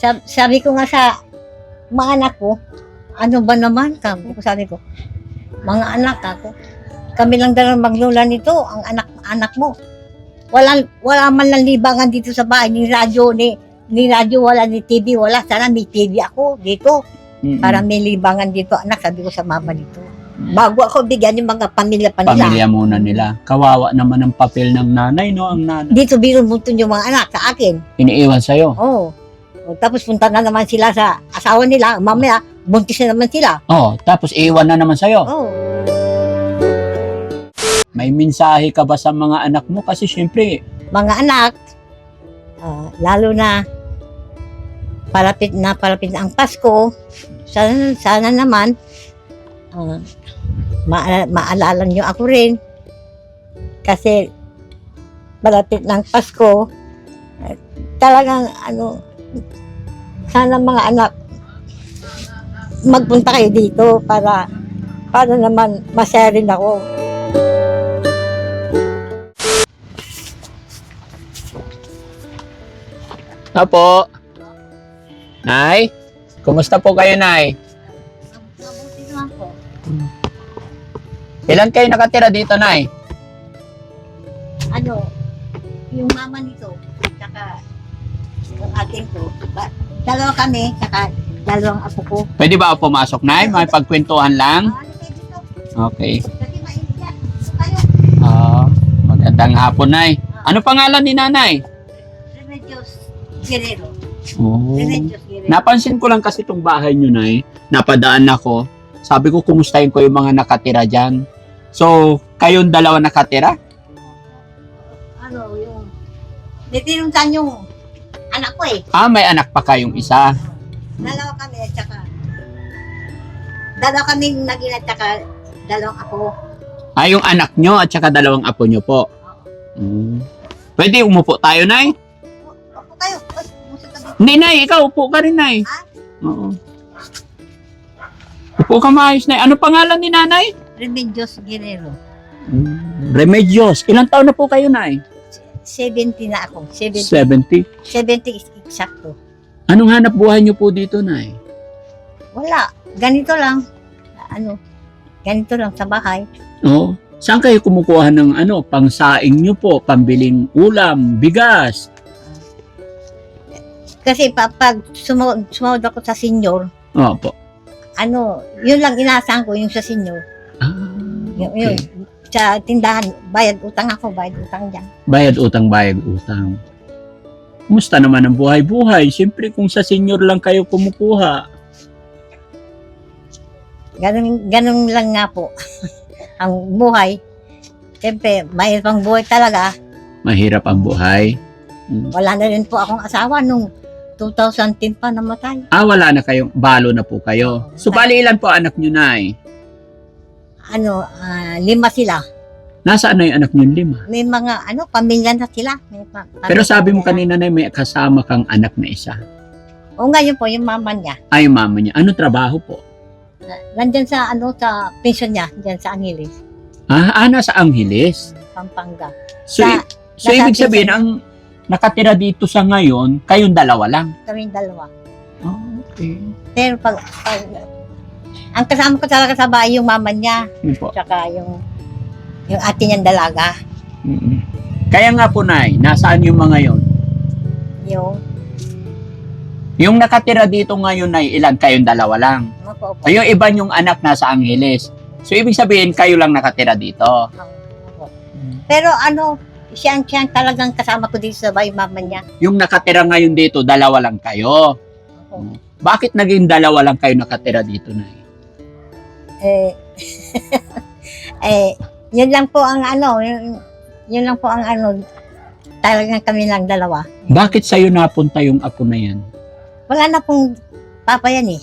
Sabi, sabi ko nga sa mga anak ko, ano ba naman? Sabi ko, sabi ko, mga anak ako, kami lang dalang maglola nito, ang anak-anak mo. Wala, wala man lang libangan dito sa bahay, ni radyo, ni, ni radyo, wala, ni TV, wala. Sana may TV ako dito, Mm-mm. para may libangan dito, anak, sabi ko sa mama dito. Bago ako bigyan yung mga pamilya pa nila. Pamilya muna nila. Kawawa naman ang papel ng nanay, no? Ang nanay. Dito binubunton yung mga anak sa akin. Iniiwan sa'yo. Oo. O, tapos punta na naman sila sa asawa nila. Mamaya, buntis na naman sila. Oh, tapos iiwan na naman sa'yo. Oo. May mensahe ka ba sa mga anak mo? Kasi syempre, Mga anak, ah, lalo na palapit na palapit na ang Pasko, sana, sana naman, ah, maala- maalala nyo ako rin. Kasi, malapit ng Pasko, eh, talagang, ano, sana mga anak, magpunta kayo dito para, para naman masaya rin ako. Apo. Nay, kumusta po kayo, Nay? Mabuti naman po. Ilan kayo nakatira dito, Nay? ano, yung mama nito, yung ating ko, ba- dalawa kami, saka dalawang apo ko. Pwede ba ako pumasok, Nay? May pagkwentuhan lang? Ah, kayo dito? Okay. Kasi. Kayo, Ah, magandang hapon, Nay. Ano pangalan ni Nanay? Remedios Guerrero. Oh. Remedios Guerrero. Napansin ko lang kasi itong bahay nyo, Nay. Napadaan ako. Sabi ko, kumustahin ko yung mga nakatira dyan. So, kayong dalawa nakatira? ano, yung, nitinuntan yung anak ko eh. Ah, may anak pa kayong isa. Dalawa kami, at saka, dalawa kami naging at saka dalawang ako. Ah, yung anak nyo at saka dalawang apo nyo po. Mm. Pwede umupo tayo, Nay? Ako tayo. Ay, musika dito. Hindi, Nay. Ikaw, upo ka rin, Nay. Ah? Oo. Upo ka maayos, Nay. Ano pangalan ni Nanay? Remedios Guerrero. Remedios. Ilang taon na po kayo, Nay? 70 na ako. 70. 70. 70 is eksakto. Anong hanap buhay nyo po dito, Nay? Wala. Ganito lang. Ano? Ganito lang sa bahay. Oo. Saan kayo kumukuha ng ano, pangsaing nyo po, pambiling ulam, bigas? Kasi pa, pag sumawad, sumawad ako sa senior, Opo. ano, yun lang inaasahan ko, yung sa senior. Ah, Yun, yun. Sa tindahan, bayad utang ako, bayad utang dyan. Bayad utang, bayad utang. Kumusta naman ang buhay-buhay? Siyempre kung sa senior lang kayo kumukuha. Ganun, ganun lang nga po. ang buhay. Siyempre, may pang buhay talaga. Mahirap ang buhay. Mm. Wala na rin po akong asawa nung 2010 pa namatay. Ah, wala na kayong, balo na po kayo. So, bali ilan po anak nyo, Nay? Ano, ah, lima sila. Nasaan na yung anak nyo lima? May mga, ano, pamilya na sila. May pa- Pero sabi mo na. kanina na may kasama kang anak na isa. O ngayon po, yung mama niya. Ay, yung mama niya. Ano trabaho po? Nandyan sa, ano, sa pension niya, dyan sa Angeles, Ah, ah nasa Angeles. Pampanga. So, Sa- i- so nasa ibig sabihin, ang nakatira dito sa ngayon, kayong dalawa lang. Kaming dalawa. Oh, okay. Pero pag, pag, ang kasama ko talaga sa bahay, yung mama niya, Yun po. tsaka yung, yung ate niyang dalaga. Mm-mm. Kaya nga po, Nay, nasaan yung mga yon? Yung, Yung nakatira dito ngayon, Nay, ilan? Kayong dalawa lang. ano po, po. Ay, yung iba yung anak nasa Angeles. So, ibig sabihin, kayo lang nakatira dito. Opo. Pero ano, siya, siya talagang kasama ko dito sa bahay, mama niya. Yung nakatira ngayon dito, dalawa lang kayo. Opo. Bakit naging dalawa lang kayo nakatira dito, Nay? Eh, eh, yun lang po ang ano, yun, yun lang po ang ano, talagang kami lang dalawa. Bakit sa'yo napunta yung apo na yan? Wala na pong papa yan eh.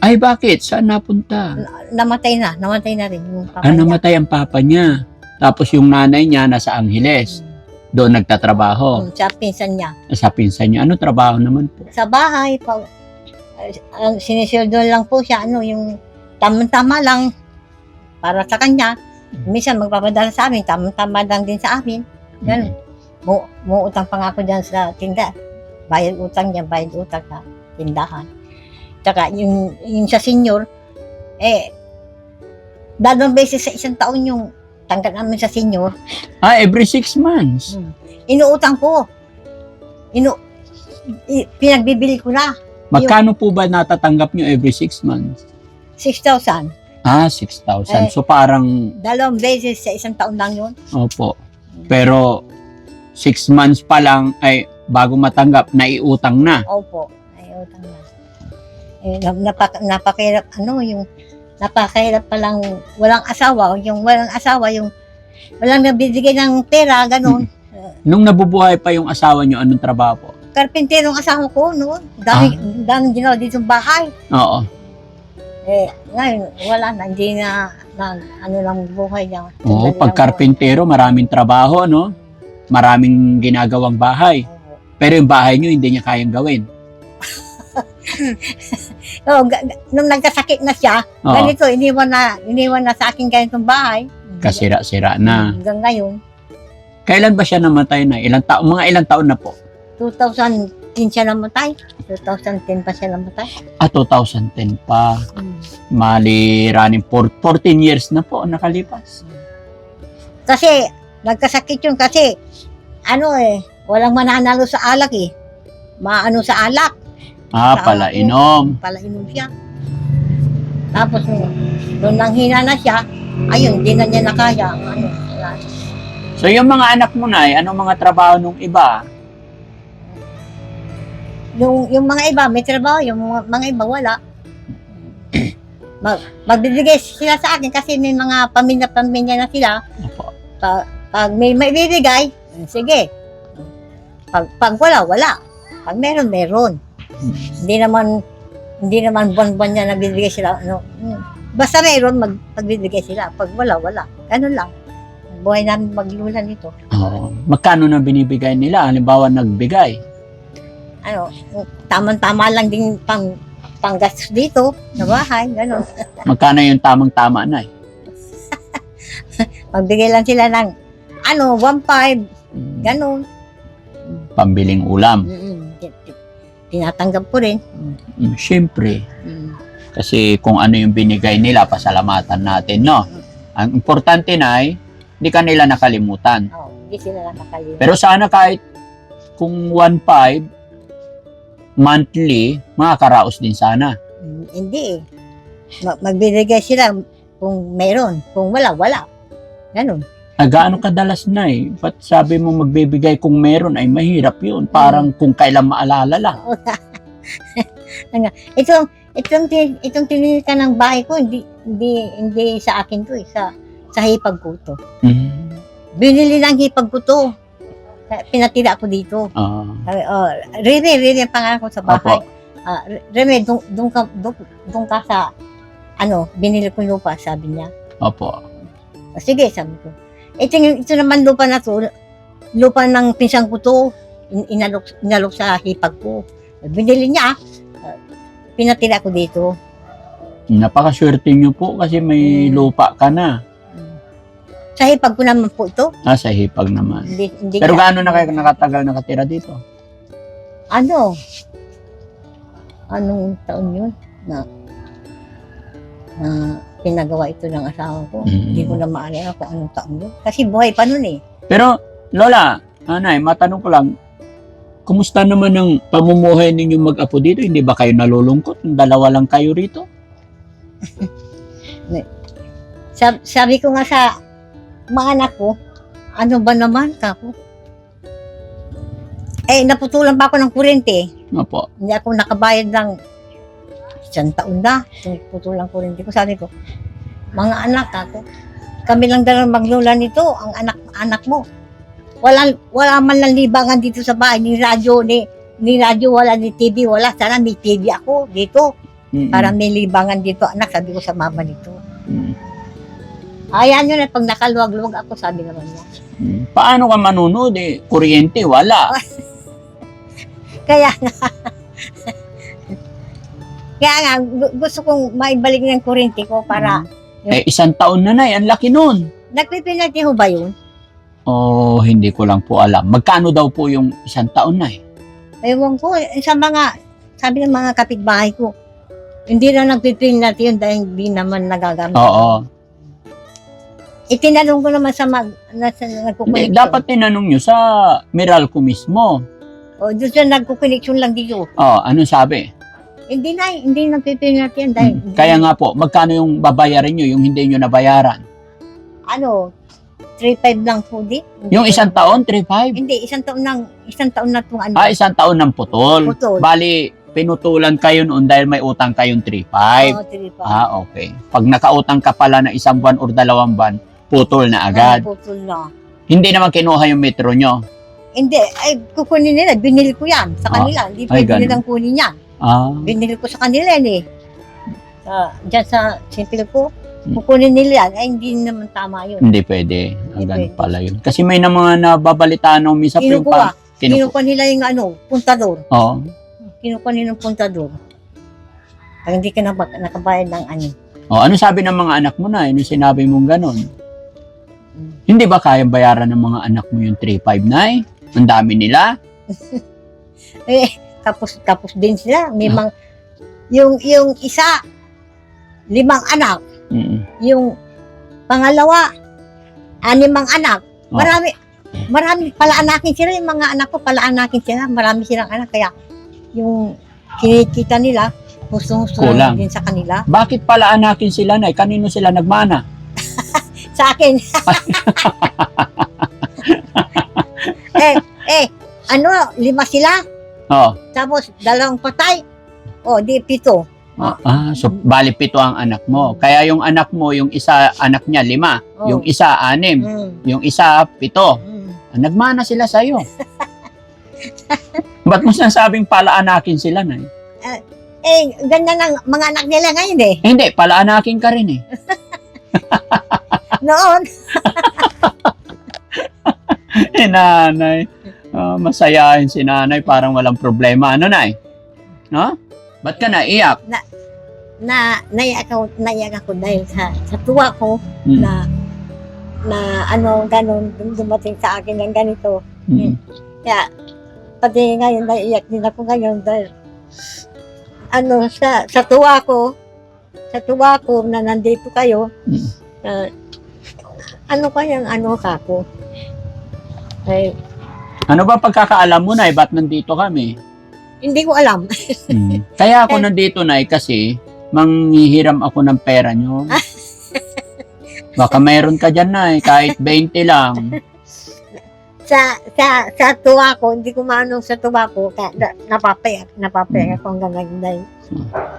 Ay, bakit? Saan napunta? Na- Namatay na, namatay na rin yung papa Ah, niya. namatay ang papa niya. Tapos yung nanay niya nasa Angeles. Doon nagtatrabaho. Hmm, Sa pinsan niya. Sa pinsan niya. Ano trabaho naman po? Sa bahay, pag, ang sinisildo lang po siya, ano, yung tamang-tama lang para sa kanya. Minsan magpapadala sa amin, tamang-tama lang din sa amin. Ganun. Mu muutang pa nga ako dyan sa tinda. Bayad utang niya, bayad utang na. tindahan. Tsaka yung, yung sa senior, eh, dalawang beses sa isang taon yung tanggal namin sa senior, Ah, every six months. inuutang ko. Inu, i- pinagbibili ko na, Magkano po ba natatanggap nyo every six months? 6,000. Ah, 6,000. Eh. So parang, Dalawang beses sa isang taon lang yun. opo. Pero, six months pa lang, ay, bago matanggap, naiutang na. Opo, ay utang na. Eh, nap- napak, napakahirap, ano, yung, napakahirap palang walang asawa, yung walang asawa, yung walang nabibigay ng pera, ganun. Nung nabubuhay pa yung asawa nyo, anong trabaho po? Karpinterong asawa ko noon. Dami, daming ginawa dito sa bahay. Oo. Eh, ngayon, wala na, hindi na, na ano lang buhay niya. Oo, Dali pag karpintero, maraming trabaho, no? Maraming ginagawang bahay. Pero yung bahay nyo, hindi niya kayang gawin. Ga- nung nagkasakit na siya, Oo, ganito, iniwan na, iniwan na sa akin ganitong bahay. kasira-sira na. Hanggang ngayon, Kailan ba siya namatay na? Ilang taon? Mga ilang taon na po? 2010 siya namatay. 2010 pa siya namatay. Ah, 2010 pa. Mali running for 14 years na po nakalipas. Kasi, nagkasakit yun kasi, ano eh, walang mananalo sa alak eh. Maano sa alak, Ah, Sa pala ako. inom. pala inom siya. Tapos, nung nanghina na siya, ayun, di na niya nakaya. Ano, wala. So yung mga anak mo na, anong mga trabaho nung iba? Yung, yung mga iba, may trabaho, yung mga, mga iba, wala. Mag, magbibigay sila sa akin kasi may mga pamilya-pamilya na sila. Pag, pag may maibibigay, sige. Pag, pag wala, wala. Pag meron, meron. Hindi naman, hindi naman buwan-buwan niya nagbibigay sila. Ano, hmm. Basta meron, mag, magbibigay sila. Pag wala, wala. Ganun lang. Buhay namin maglula nito. Oo. Magkano na binibigay nila? Halimbawa, nagbigay. Ano, tamang-tama lang din pang panggastos dito sa bahay, ganun. Magkano yung tamang-tama na eh? Magbigay lang sila ng, ano, 1.5, ganun. Pambiling ulam. Tinatanggap ko rin. Mm, Siyempre. Mm. Kasi kung ano yung binigay nila, pasalamatan natin, no? Ang importante na ay, hindi ka nila nakalimutan. Oh, hindi sila nakakalimutan. Pero sana kahit kung 1.5 monthly, makakaraos din sana. Mm, Hindi eh. Ma- magbibigay sila kung meron. Kung wala, wala. Ganun. Ah, gaano kadalas na eh. Ba't sabi mo magbibigay kung meron ay mahirap yun. Parang kung kailan maalala lang. Itong, itong, tin- itong tinilikan ng bahay ko, hindi, hindi, hindi sa akin to eh. Sa, sa hipag ko to. Mm. Binili ng hipag ko to. Pinatira ko dito. Ah, Sabi, oh, Rene, Rene ang pangalan ko sa bahay. Ah, Rene, doon ka, doon, ka sa, ano, binili ko lupa, sabi niya. opo. Ah, sige, sabi ko. Ito, yung- ito naman lupa na to, lupa ng pinsang ko to, in, inalok, inalok sa hipag ko. Binili niya, ah, pinatira ko dito. Napakaswerte nyo po kasi may Mm. lupa ka na. Sa hipag ko naman po ito. Ah, sa hipag naman. Hindi, hindi Pero ka- gaano na kayo nakatagal nakatira dito? ano, anong taon yun na na pinagawa ito ng asawa ko. Mm. Hindi ko na maalala kung anong taon yun. Kasi buhay pa nun eh. Pero, Lola, anay, matanong ko lang, kumusta naman ang pamumuhay ninyo mag-apo dito? Hindi ba kayo nalulungkot? Dalawa lang kayo rito? Sab- sabi ko nga sa mga anak ko, ano ba naman kako? Eh, naputulan pa ako ng kuryente. Opo. Hindi ako nakabayad ng isang taon na. Yung putulang kuryente ko. Sabi ko, mga anak ako, kami lang dalang maglula nito, ang anak-anak mo. Wala, wala man lang libangan dito sa bahay, ni radyo, ni, ni radyo, wala, ni TV, wala. Sana may TV ako dito, Mm-mm. para may libangan dito, anak, sabi ko sa mama nito. Mm. Ayan yun, eh, pag nakaluwag-luwag ako, sabi naman niya. Mm. Paano ka manunod eh? Kuryente, wala. Kaya nga, kaya nga, gu- gusto kong maibalik ng kuryente ko para, Eh, isang taon na na Ang laki nun. nagpipinati ho ba yun? Oh, hindi ko lang po alam. Magkano daw po yung isang taon na eh? Ewan ko, eh, sa mga, sabi ng mga kapitbahay ko, hindi na nagpipinat yun dahil hindi naman nagagamit. Oo. Itinanong ko naman sa mag, na, sa Hindi, nagkukoneksyon. dapat tinanong nyo sa Meralco mismo. O, doon sa nagkukoneksyon lang dito. Oh, anong sabi? Hindi na, hindi nagpipinat yan dahil. Hmm. Kaya nga po, magkano yung babayarin nyo, yung hindi nyo nabayaran? Ano, 3.5 lang po di. Yung isang taon, 3.5? Hindi, isang taon nang, isang taon na itong ano. Ah, isang taon ng putol. Putol. Bali, pinutulan kayo noon dahil may utang kayong 3.5. Oo, 3.5. Ah, okay. Pag nakautang ka pala na isang buwan or dalawang buwan, putol na agad. Ah, putol na. Hindi naman kinuha yung metro nyo. Hindi, ay kukunin nila. Binili ko yan sa Ah, kanila. Hindi ay, pwede ganun. nilang kunin yan. Ah, Binili ko sa kanila yan eh. Sa, dyan sa simple ko, Hmm. kukunin nila yan. Ay, hindi naman tama yun. hindi pwede. Ang Hindi ganun pwede. pala yun. Kasi may na mga nababalitaan ng misa yung Kinukuha. pa. Kinukuha. Kinukuha nila yung ano, puntador. Oo. Kinukuha nila yung puntador. Pag hindi ka na nakabayad ng ano. Oh, ano sabi ng mga anak mo na? Ano sinabi mong ganun? Hindi ba kayang bayaran ng mga anak mo yung 3.5 na Ang dami nila? Eh, tapos, tapos din sila. May Ah. mga, yung, yung isa, limang anak. Mm. Yung pangalawa, animang anak. Oh. Marami, marami pala anakin sila. Yung mga anak ko pala anakin sila. Marami silang anak. Kaya yung kinikita nila, gusto-gusto din sa kanila. Bakit pala anakin sila na? Kanino sila nagmana? Sa akin. eh, eh, ano, lima sila. Oo. Tapos, dalawang patay. O, di, pito. Ah, so bali pito ang anak mo. Kaya yung anak mo, yung isa anak niya lima, Oh. yung isa anim, Mm, yung isa pito. mm. Nagmana sila sa iyo. Ba't mo sinasabing palaanakin sila na? Eh, ganyan ang mga anak nila ngayon eh. Eh, hindi, palaanakin ka rin eh. Noon, Eh, nanay. Ah, masayahin si nanay, parang walang problema. Ano, nay? No? Ba't ka naiyak? na naiyak ako, naiyak ako dahil sa, sa tuwa ko Mm. na na ano, ganun, dumating sa akin ng ganito. Mm. Kaya, pati ngayon, naiyak din ako ngayon dahil, ano, sa, sa tuwa ko, sa tuwa ko na nandito kayo, Mm. na, ano kayang ano ka ko? Ay, Ano ba pagkakaalam mo, nay? Ba't nandito kami? hindi ko alam. Mm. Kaya ako nandito, nay, kasi manghihiram ako ng pera nyo. Baka mayroon ka dyan, nay, kahit 20 lang. sa sa sa tuwa ko, hindi ko maanong sa tuwa ko, kaya na, napapayak, napapayak ako hanggang ngayon dahil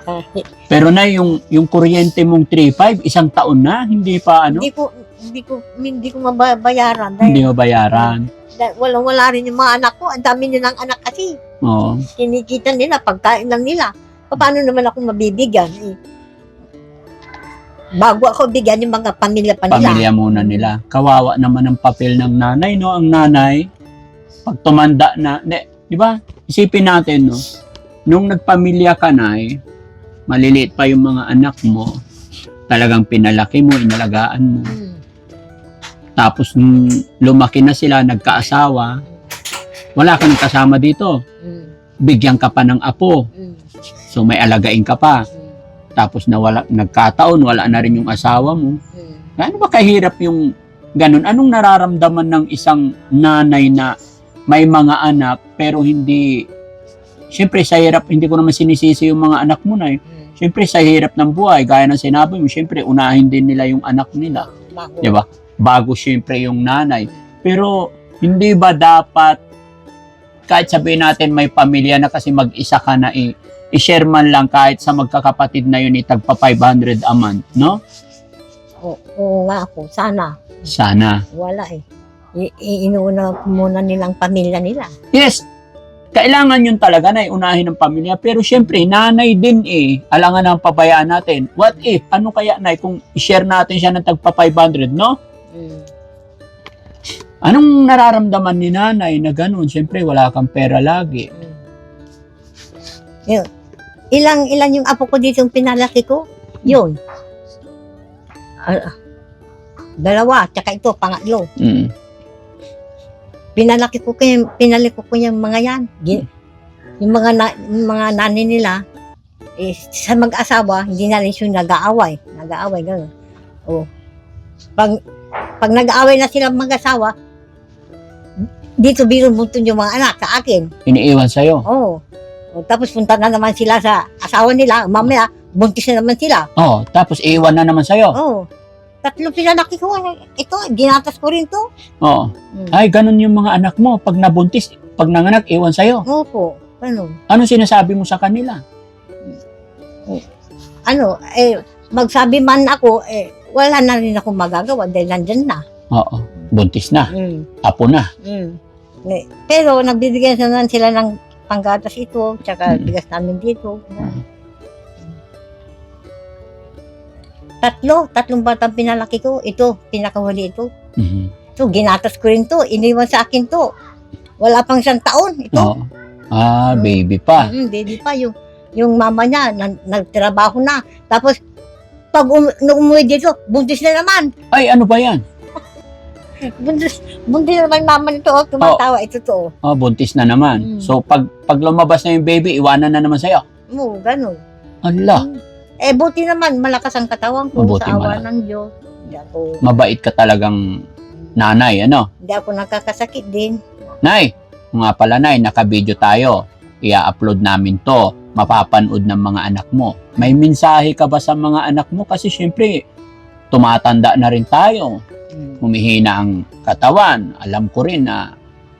kahit Pero na yung yung kuryente mong 3.5, isang taon na, hindi pa ano, hindi ko hindi ko hindi ko mabayaran dahil, hindi mo bayaran. dahil wala wala rin yung mga anak ko, ang dami nilang anak kasi Oo. kinikita nila pagkain lang nila. Paano naman ako mabibigyan? Eh, bago ako bigyan yung mga pamilya pa nila. Pamilya muna nila. Kawawa naman ang papel ng nanay, no? Ang nanay, pag tumanda na, di, di ba? Isipin natin, no? Nung nagpamilya ka na, eh, maliliit pa yung mga anak mo, talagang pinalaki mo, inalagaan mo. Mm. Tapos nung lumaki na sila, nagkaasawa, wala kang kasama dito. Mm. Bigyan ka pa ng apo. Mm. So may alagain ka pa. Mm. Tapos nawala, nagkataon, wala na rin yung asawa mo. Ano ba kahirap yung ganun? Anong nararamdaman ng isang nanay na may mga anak pero hindi Siyempre sa hirap, hindi ko naman sinisisi yung mga anak mo na eh. Siyempre sa hirap ng buhay, gaya ng sinabi mo, siyempre unahin din nila yung anak nila. Di ba? Bago siyempre yung nanay. Pero hindi ba dapat kahit sabihin natin may pamilya na kasi mag-isa ka na i- i-share man lang kahit sa magkakapatid na yun itagpa 500 a month, no? Oo, oo nga ako, sana. Sana. Wala eh. I- i- inuuna muna nilang pamilya nila. Yes, kailangan yun talaga na unahin ng pamilya. Pero syempre, nanay din eh. Alangan ang pabayaan natin. What if? Ano kaya, nay, kung i-share natin siya ng tagpa 500, no? Mm. Anong nararamdaman ni nanay na ganun? Syempre, wala kang pera lagi. Mm. Yun. Ilang ilan yung apo ko dito yung pinalaki ko? Yun. Ah, dalawa, tsaka ito, pangatlo. Mm. Pinalaki ko kayo, pinalaki ko ko yung mga yan. Gin- yung mga na, yung mga nanay nila eh, sa mag-asawa, hindi na rin siya nag-aaway. Nag-aaway, gano'n. O, pag, pag nag-aaway na sila mag-asawa, dito binubutun yung mga anak sa akin. Iniiwan sa'yo. Oo. O, tapos punta na naman sila sa asawa nila. Mamaya, buntis na naman sila. Oh, tapos iiwan na naman sa'yo. Oo. Tatlo pinalaki ko. Ito, ginatas ko rin to. Oo. Mm. Ay, ganun yung mga anak mo. Pag nabuntis, pag nanganak, iwan sa'yo. Opo. Ano? Ano sinasabi mo sa kanila? Ano, eh, magsabi man ako, eh, wala na rin ako magagawa dahil nandyan na. Oo. Buntis na. Mm. Apo na. Mm. Pero nagbibigyan na naman sila ng panggatas ito, tsaka Mm. bigas namin dito. Tatlo, tatlong batang pinalaki ko. Ito, pinakahuli ito. Mhm. So, ginatas ko rin to. Iniwan sa akin to. Wala pang isang taon. Ito. Oo. Ah, baby pa. Mm, baby pa. Yung, yung mama niya, na, nagtrabaho na. Tapos, pag um, nung umuwi dito, buntis na naman. Ay, ano ba yan? Buntis, buntis na naman mama nito. Oh, tumatawa. Ito to. oh. Oh, buntis na naman. Mm. So, pag, pag lumabas na yung baby, iwanan na naman sa'yo. Oo, ganun. Ala, Eh, buti naman, malakas ang katawan ko Mabuti sa awa malakas. ng Diyos. Hindi ako, mabait ka talagang nanay, ano? hindi ako nakakasakit din. Nay, nga pala nay, naka-video tayo. Ia-upload namin to. Mapapanood ng mga anak mo. May mensahe ka ba sa mga anak mo? Kasi syempre, tumatanda na rin tayo. Humihina ang katawan. Alam ko rin na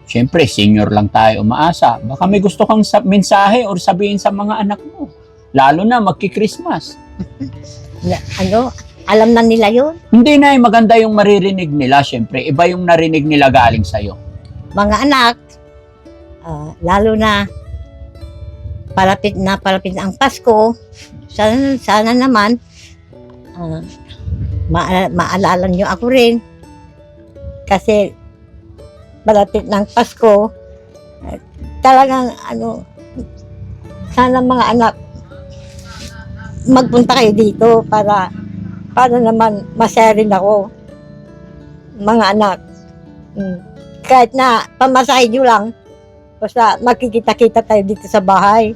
syempre, senior lang tayo umaasa. Baka may gusto kang sa- mensahe or sabihin sa mga anak mo. Lalo na magki-Christmas. Ano, alam na nila yun. Hindi na maganda yung maririnig nila. Syempre, iba yung narinig nila galing sa'yo. Mga anak, ah, lalo na palapit na palapit ang Pasko, sana, sana naman, ah, ma- maalala nyo ako rin. Kasi, palapit ng Pasko, eh, talagang, ano, sana mga anak, magpunta kayo dito para, para naman masaya rin ako. Mga anak. Mm. Kahit na pamasahe nyo lang, basta makikita-kita tayo dito sa bahay.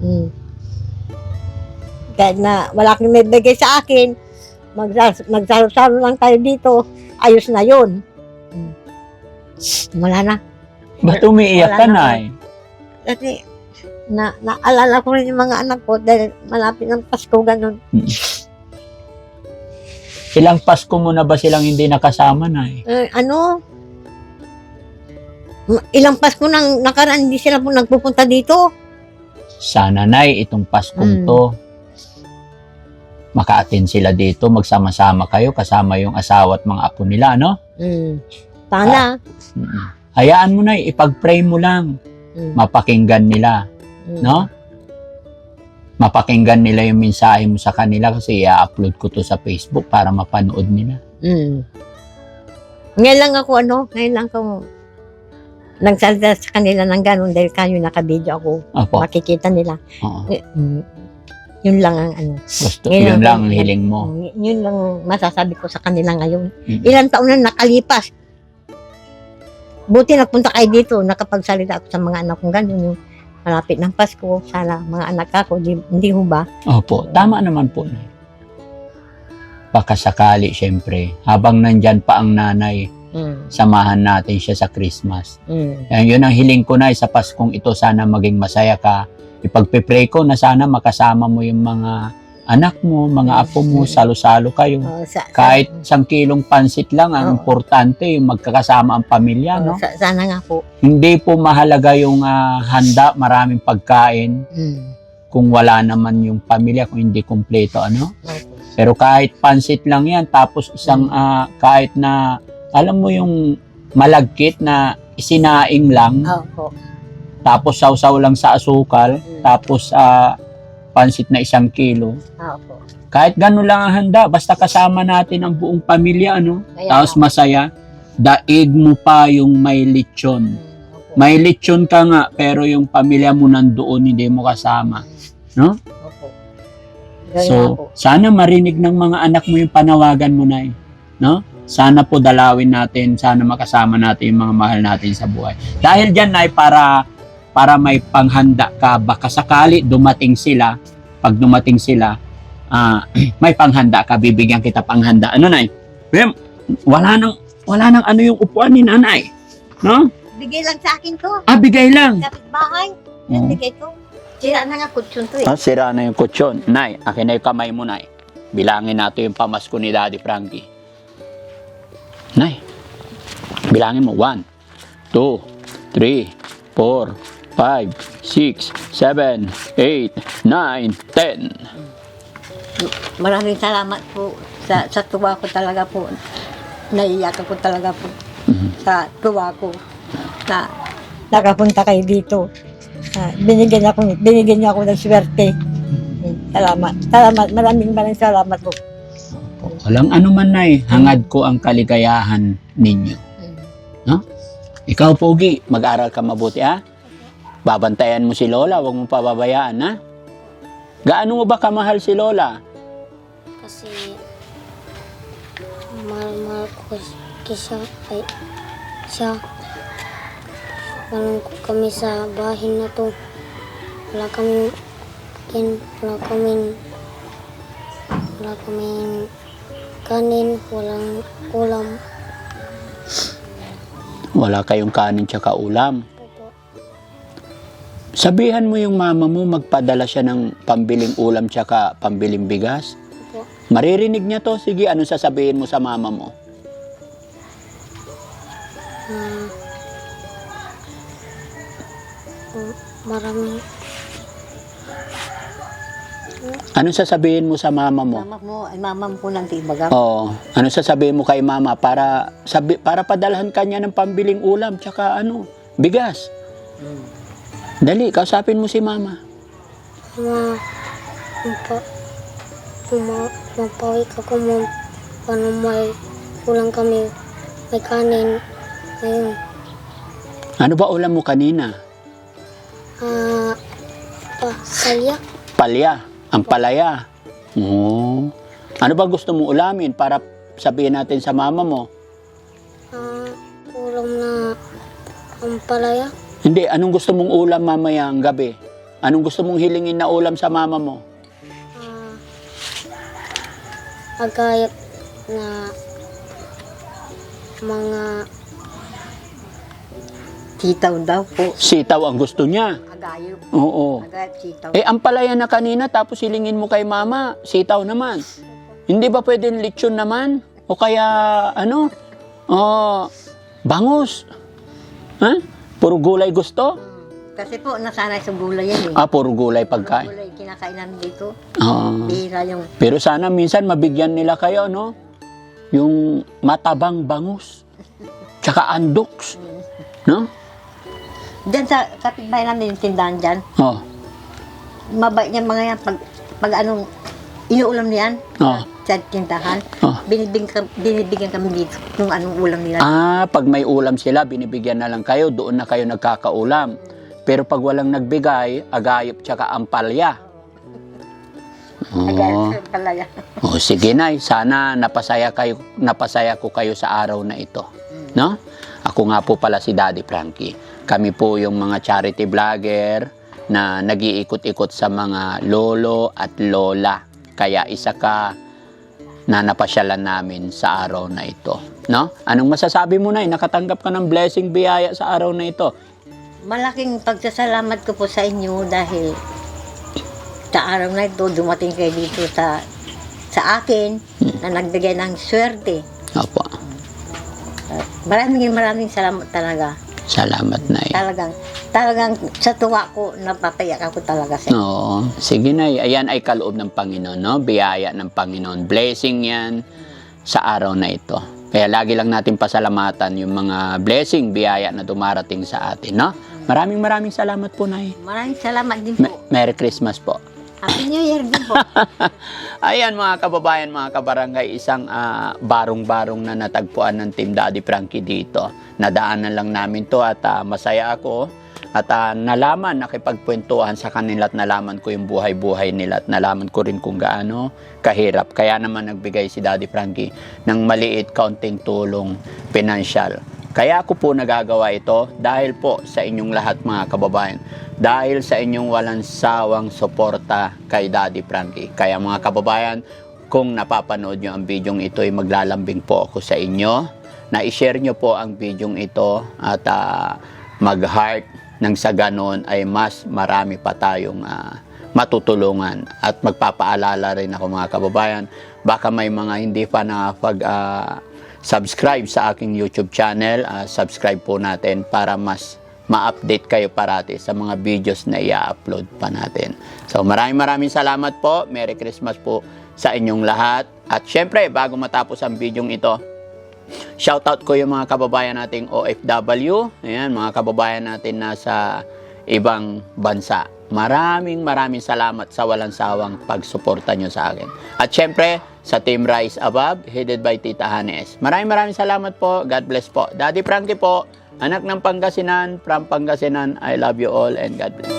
Mm. Kahit na wala kang may bigay sa akin, magsas- magsalo-salo lang tayo dito, ayos na yun. Mm. Wala na. Ba't umiiyak ka, na Nay? Kasi, na, naalala ko rin yung mga anak ko dahil malapit ng Pasko, ganun. Ilang Pasko mo na ba silang hindi nakasama, Nay? Eh, ano, ilang Pasko nang nakaraan, hindi sila po nagpupunta dito. Sana, Nay, itong Paskong Mm. to, maka-attend sila dito, magsama-sama kayo, kasama yung asawa at mga apo nila, no? Mm. Sana. Mm. Hayaan mo, Nay, ipag-pray mo lang, Mm. mapakinggan nila, Mm. no? Mapakinggan nila yung mensahe mo sa kanila kasi i-upload ko to sa Facebook para mapanood nila. Mm. Ngayon lang ako, ano, ngayon lang ako nagsalita sa kanila ng ganun dahil kayo nakabidyo ako. Opo, Makikita nila. oo. Eh, mm, yun lang ang ano. Gusto, Ngayon yun lang- lang ang hiling mo. Y- Yun lang masasabi ko sa kanila ngayon. Mm. Ilang taon na nakalipas. Buti nagpunta kayo dito, nakapagsalita ako sa mga anak kong ganun. Yung malapit ng Pasko, sana mga anak ako, di, hindi ho ba? Opo, tama naman po. Nay. Baka sakali, syempre, habang nandyan pa ang nanay, Mm. samahan natin siya sa Christmas. Mm. Yan, yun ang hiling ko na sa Paskong ito, sana maging masaya ka. Ipagpipray ko na sana makasama mo yung mga anak mo, mga apo mo, salo-salo kayo. Oh, sa, sa- Kahit isang kilong pansit lang, ang Oo. importante yung magkakasama ang pamilya, oh, no? sa- sana nga po. Hindi po mahalaga yung ah, handa, maraming pagkain, Mm. kung wala naman yung pamilya, kung hindi kumpleto, ano? Pero kahit pansit lang yan, tapos isang ah, kahit na, alam mo yung malagkit na isinaing lang, Opo. tapos sausaw lang sa asukal, Mm. tapos ah, pansit na isang kilo. Opo. Kahit gano'n lang ang handa, basta kasama natin ang buong pamilya, ano? Kaya Tapos nga. masaya, daig mo pa yung may lechon. Mm, opo. May lechon ka nga, pero yung pamilya mo nandoon, hindi mo kasama. no? Opo. Ganun nga po. So, sana marinig ng mga anak mo yung panawagan mo na no? Sana po dalawin natin, sana makasama natin yung mga mahal natin sa buhay. Dahil dyan, Nay, para para may panghanda ka baka sakali dumating sila pag dumating sila ah, may panghanda ka bibigyan kita panghanda ano nay Ma'am, wala nang wala nang ano yung upuan ni nanay no Bigay lang sa akin to. ah bigay lang Kapit bahay. Oo. Bigay to. Sira na nga kutsyon to eh. Ah, sira na yung kutsyon. Nay, akin na yung kamay mo, Nay. Bilangin natin yung pamasko ni Daddy Frankie. Nay, bilangin mo. 1, 2, 3, 4, 5, 6, 7, 8, 9, 10. Maraming salamat po sa, sa tuwa ko talaga po. Naiiyak ako talaga po Mhm. sa tuwa ko na nakapunta kayo dito. Ah, binigyan ako binigyan niyo ako ng swerte. Salamat. Salamat. Maraming maraming salamat po. Walang ano man, Nay. Hangad ko ang kaligayahan ninyo. Ikaw, Pogi, mag-aral ka mabuti, ha? Babantayan mo si Lola, huwag mo pababayaan, ha? Gaano mo ba kamahal si Lola? Kasi mahal-mahal ko kisa ay siya. Walang ko kami sa bahay na to. Wala kami kin, wala kami wala kami kanin, walang ulam. Wala kayong kanin tsaka ulam. Opo. Sabihan mo yung mama mo magpadala siya ng pambiling ulam tsaka pambiling bigas. Opo. Maririnig niya to. Sige, ano sasabihin mo sa mama mo? Ah, oh, marami Ano sasabihin mo sa mama mo? Mama mo, ay mamam ko ng tibaga. Oo. Ano sasabihin mo kay mama para sabi, para padalhan kanya ng pambiling ulam tsaka ano, bigas. Dali, kausapin mo si mama. ma mapa, ma, mapawik ako mo paano may kulang kami may kanin ngayon Ano ba ulam mo kanina? ah pa salya Palya. Ang palaya. Oo. Ano ba gusto mong ulamin para sabihin natin sa mama mo? ah ulam na ang palaya Hindi, anong gusto mong ulam mamaya ang gabi? Anong gusto mong hilingin na ulam sa mama mo? ah agayat na mga Sitaw daw po. Sitaw ang gusto niya. Agayop. Oo. Agayop sitaw. Eh, ang palaya na kanina, tapos hilingin mo kay mama, sitaw naman. Hindi ba pwedeng lechon naman? O kaya, ano? Oh, bangus. Ha? Puro gulay gusto? Kasi po, nasanay sa gulay yan eh. Ah, puro gulay pagkain. Gulay kinakain namin dito. Oo. Bihira yung Pero sana minsan mabigyan nila kayo, no? Yung matabang bangus. Tsaka andoks. No? Diyan sa kapitbahay namin yung tindahan dyan, Oh. mabait niya mga yan pag, pag anong inuulam niyan Oh. sa tindahan, Oh. binibigyan, binibigyan kami dito kung anong ulam nila. Ah, pag may ulam sila, binibigyan na lang kayo, doon na kayo nagkakaulam. Pero pag walang nagbigay, agayop tsaka ampalya. Oh. Agayop yan. Oh, sige nay, sana napasaya kayo napasaya ko kayo sa araw na ito. No? Ako nga po pala si Daddy Frankie. Kami po yung mga charity vlogger na nag-iikot-ikot sa mga lolo at lola. Kaya isa ka na napasyalan namin sa araw na ito. No? Anong masasabi mo na Nakatanggap ka ng blessing biyaya sa araw na ito. Malaking pagsasalamat ko po sa inyo dahil sa araw na ito, dumating kayo dito sa sa akin na nagbigay ng swerte. Opo. Maraming maraming salamat talaga. Salamat na Talagang, talagang sa tuwa ko, napapayak ako talaga sa Oo. Sige na, ayan ay kaloob ng Panginoon, no? Biyaya ng Panginoon. Blessing yan sa araw na ito. Kaya lagi lang natin pasalamatan yung mga blessing, biyaya na dumarating sa atin, no? Maraming maraming salamat po, Nay. Maraming salamat din po. Merry Christmas po. Happy New Year din po. Ayan mga kababayan, mga kabarangay, isang ah, barong-barong na natagpuan ng Team Daddy Frankie dito. Nadaanan lang namin to at ah, masaya ako at ah, nalaman, nakipagkwentuhan sa kanila at nalaman ko yung buhay-buhay nila at nalaman ko rin kung gaano kahirap. Kaya naman nagbigay si Daddy Frankie ng maliit kaunting tulong pinansyal Kaya ako po nagagawa ito dahil po sa inyong lahat mga kababayan. Dahil sa inyong walang sawang suporta kay Daddy Frankie. Kaya mga kababayan, kung napapanood nyo ang video ito ay maglalambing po ako sa inyo na i-share nyo po ang video ito at ah, mag-heart nang sa ganon ay mas marami pa tayong ah, matutulungan at magpapaalala rin ako mga kababayan baka may mga hindi pa nakapag ah, subscribe sa aking YouTube channel ah, subscribe po natin para mas ma-update kayo parati sa mga videos na i-upload pa natin so maraming maraming salamat po Merry Christmas po sa inyong lahat at syempre bago matapos ang video ito Shoutout ko yung mga kababayan nating OFW. Ayan, mga kababayan natin nasa ibang bansa. Maraming maraming salamat sa walang sawang pagsuporta nyo sa akin. At syempre, sa Team Rise Above, headed by Tita Hanes. Maraming maraming salamat po. God bless po. Daddy Frankie po, anak ng Pangasinan, from Pangasinan. I love you all and God bless.